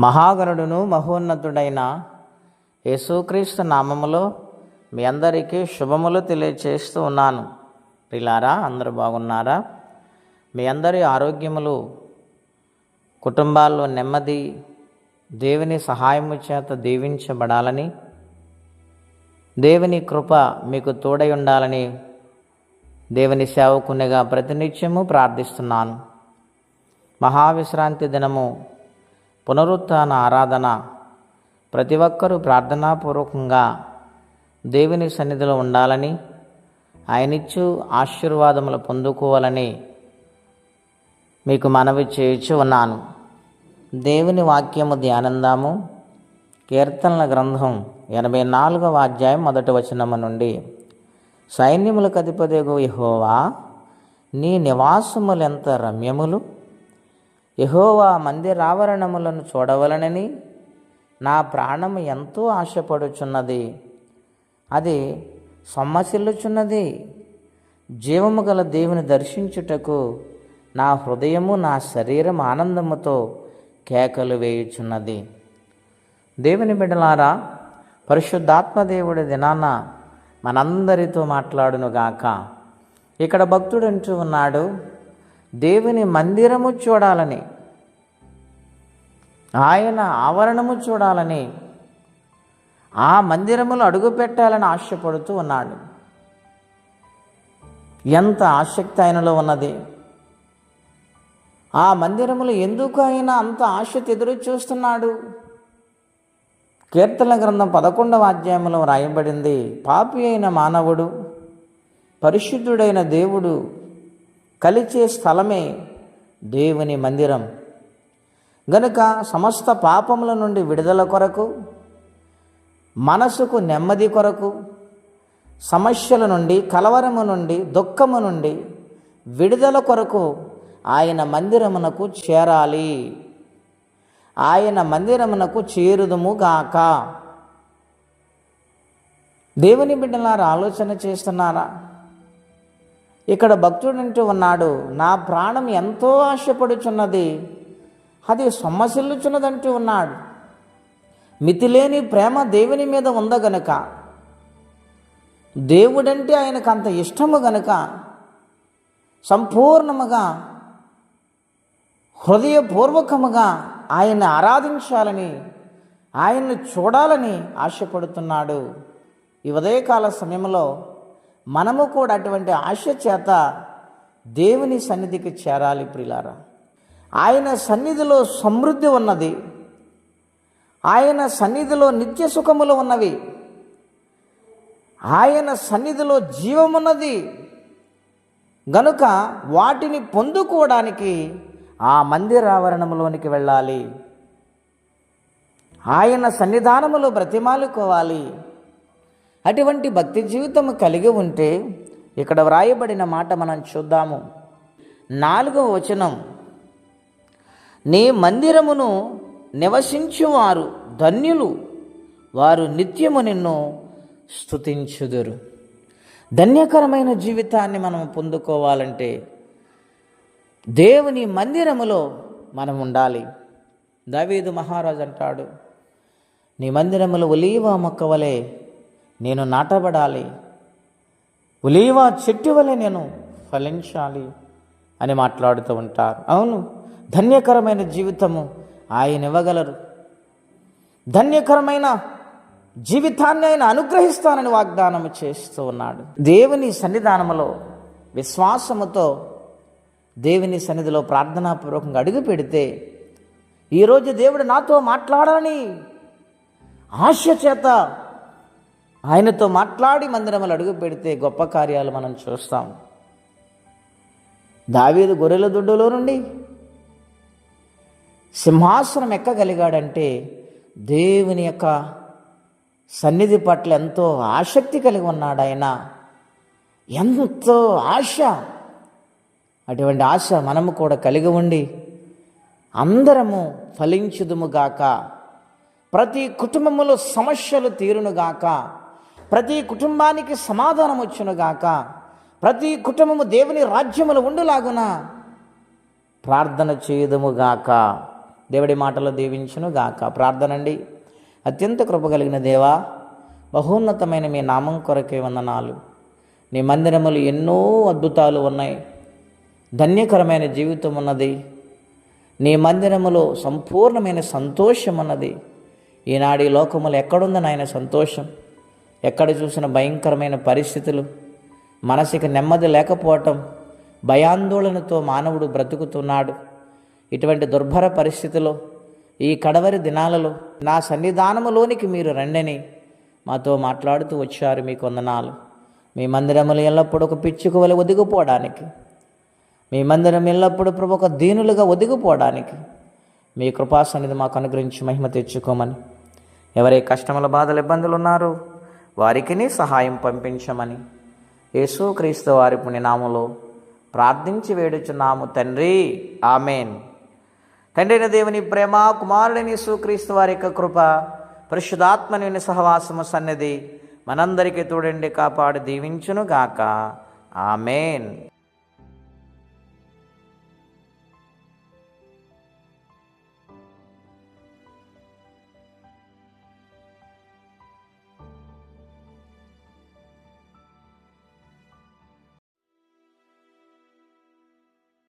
మహాగణుడును మహోన్నతుడైన యేసుక్రీస్తు నామములో మీ అందరికీ శుభములు తెలియచేస్తూ ఉన్నాను. పిల్లారా అందరూ బాగున్నారా? మీ అందరి ఆరోగ్యములు కుటుంబాల్లో నెమ్మది దేవుని సహాయము చేత దీవించబడాలని దేవుని కృప మీకు తోడై ఉండాలని దేవుని సేవకునిగా ప్రతినిత్యము ప్రార్థిస్తున్నాను. మహావిశ్రాంతి దినము పునరుత్థాన ఆరాధన. ప్రతి ఒక్కరూ ప్రార్థనాపూర్వకంగా దేవుని సన్నిధిలో ఉండాలని ఆయనిచ్చు ఆశీర్వాదములు పొందుకోవాలని మీకు మనవి చేయుచు ఉన్నాను. దేవుని వాక్యము ధ్యానందాము. కీర్తనల గ్రంథం ఎనభై నాలుగవ అధ్యాయం మొదటి వచనము నుండి. సైన్యములకు అధిపతిగు యహోవా నీ నివాసములెంత రమ్యములు? యహోవా మందిరావరణములను చూడవలనని నా ప్రాణము ఎంతో ఆశపడుచున్నది. అది సొమ్మసిల్లుచున్నది. జీవము గల దేవుని దర్శించుటకు నా హృదయము నా శరీరం ఆనందముతో కేకలు వేయుచున్నది. దేవుని బిడ్డలారా పరిశుద్ధాత్మ దేవుడి దినాన మనందరితో మాట్లాడునుగాక. ఇక్కడ భక్తుడు అంటూ ఉన్నాడు దేవుని మందిరము చూడాలని ఆయన ఆవరణము చూడాలని ఆ మందిరములు అడుగు పెట్టాలని ఆశపడుతూ ఉన్నాడు. ఎంత ఆసక్తి ఆయనలో ఉన్నది. ఆ మందిరములు ఎందుకు ఆయన అంత ఆశతో ఎదురు చూస్తున్నాడు? కీర్తన గ్రంథం పదకొండవ అధ్యాయంలో వ్రాయబడింది పాపి అయిన మానవుడు పరిశుద్ధుడైన దేవుడు కలిచే స్థలమే దేవుని మందిరం. గనుక సమస్త పాపముల నుండి విడుదల కొరకు మనసుకు నెమ్మది కొరకు సమస్యల నుండి కలవరము నుండి దుఃఖము నుండి విడుదల కొరకు ఆయన మందిరమునకు చేరాలి. ఆయన మందిరమునకు చేరుదుము గాక. దేవుని బిడ్డలారా ఆలోచన చేస్తున్నారా? ఇక్కడ భక్తుడు అంటూ ఉన్నాడు నా ప్రాణం ఎంతో ఆశపడుచున్నది అది సొమ్మసిల్లుచున్నదంటూ ఉన్నాడు. మితిలేని ప్రేమ దేవుని మీద ఉందగనుక దేవుడంటే ఆయనకు అంత ఇష్టము గనుక సంపూర్ణముగా హృదయపూర్వకముగా ఆయన్ని ఆరాధించాలని ఆయన్ని చూడాలని ఆశపడుతున్నాడు. ఈ ఉదయకాల సమయంలో మనము కూడా అటువంటి ఆశ చేత దేవుని సన్నిధికి చేరాలి ప్రిలారా. ఆయన సన్నిధిలో సమృద్ధి ఉన్నది. ఆయన సన్నిధిలో నిత్య సుఖములు ఉన్నవి. ఆయన సన్నిధిలో జీవమున్నది గనుక వాటిని పొందుకోవడానికి ఆ మందిరావరణంలోనికి వెళ్ళాలి. ఆయన సన్నిధానములో బ్రతిమాలుకోవాలి. అటువంటి భక్తి జీవితం కలిగి ఉంటే ఇక్కడ వ్రాయబడిన మాట మనం చూద్దాము. నాలుగవ వచనం. నీ మందిరమును నివసించువారు ధన్యులు వారు నిత్యము నిన్ను స్థుతించుదురు ధన్యకరమైన జీవితాన్ని మనం పొందుకోవాలంటే దేవుని మందిరములో మనం ఉండాలి. దావీదు మహారాజు అంటాడు నీ మందిరములో ఒలీవ మొక్కవలే నేను నాటబడాలి. ఒలీవ చెట్టు వలె నేను ఫలించాలి అని మాట్లాడుతూ ఉంటారు. అవును ధన్యకరమైన జీవితము ఆయన ఇవ్వగలరు ధన్యకరమైన జీవితాన్ని ఆయన అనుగ్రహిస్తానని వాగ్దానం చేస్తూ ఉన్నాడు. దేవుని సన్నిధానములో విశ్వాసముతో దేవుని సన్నిధిలో ప్రార్థనాపూర్వకంగా అడుగు పెడితే ఈరోజు దేవుడు నాతో మాట్లాడాలని ఆశ చేత ఆయనతో మాట్లాడి మందిరములు అడుగు పెడితే గొప్ప కార్యాలు మనం చూస్తాం. దావీదు గొర్రెల దుడ్డులో నుండి సింహాసనం ఎక్కగలిగాడంటే దేవుని యొక్క సన్నిధి పట్ల ఎంతో ఆసక్తి కలిగి ఉన్నాడు ఆయన. ఎంతో ఆశ. అటువంటి ఆశ మనము కూడా కలిగి ఉండి అందరము ఫలించుదుముగాక ప్రతి కుటుంబములో సమస్యలు తీరునుగాక ప్రతి కుటుంబానికి సమాధానం వచ్చునుగాక ప్రతి కుటుంబము దేవుని రాజ్యములు ఉండులాగున ప్రార్థన చేయదముగాక దేవుడి మాటలు దీవించునుగాక గాక. ప్రార్థనండి. అత్యంత కృప కలిగిన దేవా బహోన్నతమైన మీ నామం కొరకే వందనాలు. నీ మందిరములు ఎన్నో అద్భుతాలు ఉన్నాయి. ధన్యకరమైన జీవితం ఉన్నది. నీ మందిరములో సంపూర్ణమైన సంతోషం ఉన్నది. ఈనాడు ఈ లోకములు ఎక్కడుందని నాయన సంతోషం. ఎక్కడ చూసిన భయంకరమైన పరిస్థితులు మనసుకి నెమ్మది లేకపోవటం భయాందోళనతో మానవుడు బ్రతుకుతున్నాడు. ఇటువంటి దుర్భర పరిస్థితిలో ఈ కడవరి దినాలలో నా సన్నిధానములోనికి మీరు రండని మాతో మాట్లాడుతూ వచ్చారు మీ కొందనాలు. మీ మందిరములు ఎల్లప్పుడూ ఒక పిచ్చుకు వలె ఒదిగిపోవడానికి మీ మందిరం ఎల్లప్పుడూ ప్రభు ఒక దీనులుగా ఒదిగిపోవడానికి మీ కృపాసన్నిధి మాకు అనుగ్రహించి మహిమ తెచ్చుకోమని. ఎవరే కష్టముల బాధలు ఇబ్బందులు ఉన్నారో వారికి సహాయం పంపించమని. యేసుక్రీస్తు వారి పుణ్యనామలో ప్రార్థించి వేడుచున్నాము తండ్రి. ఆమెన్. తండ్రిన దేవుని ప్రేమ కుమారుడిని యేసుక్రీస్తు వారి యొక్క కృప పరిశుధాత్మని సహవాసము సన్నిధి మనందరికీ తోడండి కాపాడు దీవించును గాక ఆమెన్.